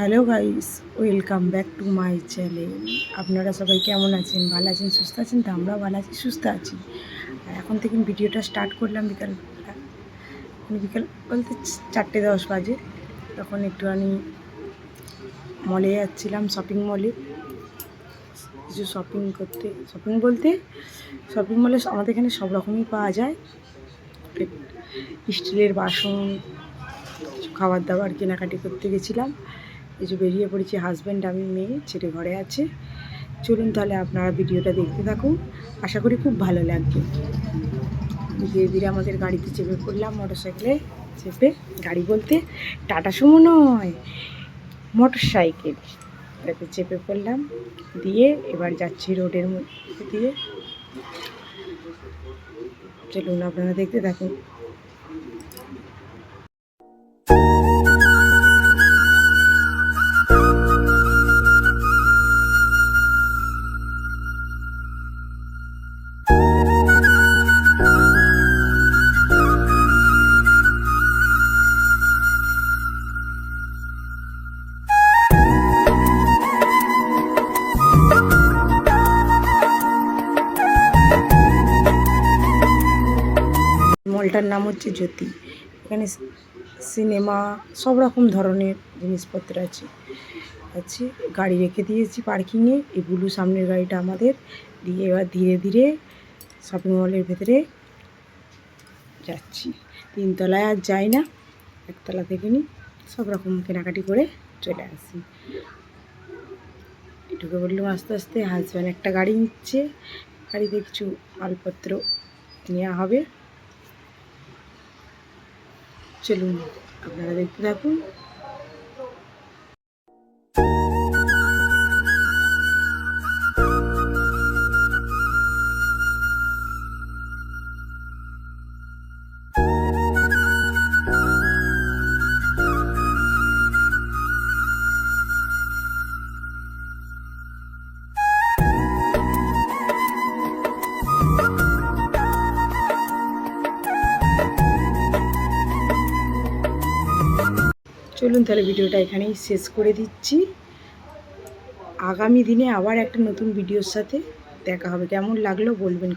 Hello guys, welcome back to my channel. আপনারা সবাই কেমন আছেন? ভালো আছেন? সুস্থ আছেন? তো আমরাও ভালো আছি, সুস্থ আছি। আর এখন থেকে ভিডিওটা স্টার্ট করলাম বিকাল মানে বিকাল বলতে চারটে দশ বাজে। তখন একটুখানি মলে যাচ্ছিলাম শপিং মলে কিছু শপিং করতে শপিং বলতে শপিং মলে আমাদের এখানে সব রকমই পাওয়া যায়। স্টিলের বাসন, খাবার দাবার, কেনাকাটি করতে গেছিলাম। যে বেরিয়ে পড়েছি হাজব্যান্ড আমি, মেয়ে, ছেলে ঘরে আছে। চলুন তাহলে আপনারা ভিডিওটা দেখতে থাকুন। আশা করি খুব ভালো লাগবে। ধীরে ধীরে আমাদের গাড়িতে চেপে পড়লাম মোটর সাইকেলে চেপে গাড়ি বলতে টাটা সুমো নয় মোটর সাইকেল তাতে চেপে পড়লাম, দিয়ে এবার যাচ্ছি রোডের মধ্যে দিয়ে। চলুন আপনারা দেখতে থাকুন। মলটার নাম হচ্ছে জ্যোতি। এখানে সিনেমা সব রকম ধরনের জিনিসপত্র আছে। আছে, গাড়ি রেখে দিয়েছি পার্কিংয়ে। এই ব্লু সামনের গাড়িটা আমাদের। দিয়ে এবার ধীরে ধীরে শপিং মলের ভেতরে যাচ্ছি। তিনতলায় আর যাই না। একতলা থেকে নিই সব রকম কেনাকাটি করে চলে আসি। ঢুকে বললাম, আস্তে আস্তে হাজব্যান্ড একটা গাড়ি নিচ্ছে। গাড়িতে কিছু মালপত্র নেওয়া হবে। চলুন আপনারা দেখতে থাকুন। চলুন তাহলে ভিডিওটা এখানেই শেষ করে দিচ্ছি। আগামী দিনে আবার একটা নতুন ভিডিওর সাথে দেখা হবে। কেমন লাগল বলবেন